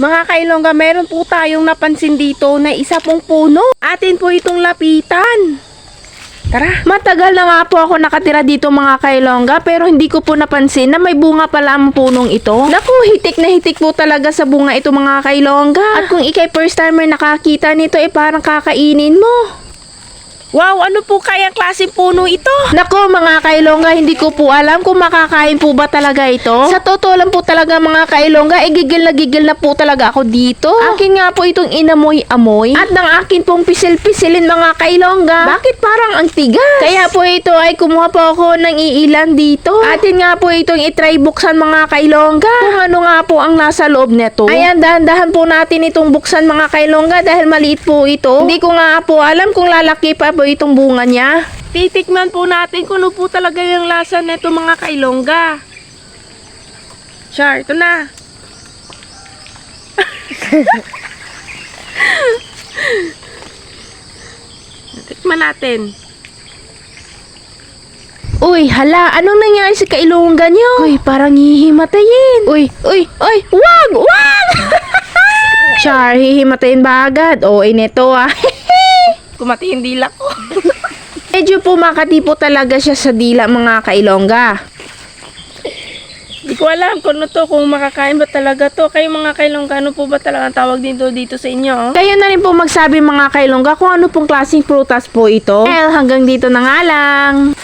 Mga kailongga, meron po tayong napansin dito na isa pong puno. Atin po itong lapitan. Tara. Matagal na nga po ako nakatira dito mga kailongga pero hindi ko po napansin na may bunga pala ang punong ito. Naku, hitik na hitik po talaga sa bunga ito mga kailongga. At kung ikay first timer nakakita nito eh parang kakainin mo. Wow, ano po kayang klaseng puno ito? Nako mga kailongga, hindi ko po alam kung makakain po ba talaga ito. Sa totoo lang po talaga mga kailongga, eh gigil na gigil na po talaga ako dito. Akin nga po itong inamoy-amoy. At ng akin pong pisil-pisilin mga kailongga. Bakit parang ang tigas? Kaya po ito ay kumuha po ako ng iilan dito. Atin nga po itong itry buksan mga kailongga. Kung ano nga po ang nasa loob neto. Ayan, dahan-dahan po natin itong buksan mga kailongga dahil maliit po ito. Hindi ko nga po alam kung lalaki pa po itong bunga niya. Titikman po natin kung ano po talaga yung lasa neto mga kailongga. Char, ito na. Tikman natin. Uy, hala, anong nangyari sa kailongga niyo? Uy, parang hihimatayin. Uy, uy, uy, wag, wag! Char, hihimatayin ba agad? O, ineto ah. Kumati yung dila ko. Medyo po makati po talaga siya sa dila mga kailongga. Hindi ko alam kung ano to, kung makakain ba talaga to. Kayo mga kailongga, ano po ba talaga tawag dito dito sa inyo? Kayo na rin po magsabi mga kailongga kung ano pong klaseng prutas po ito. Well, hanggang dito na nga lang.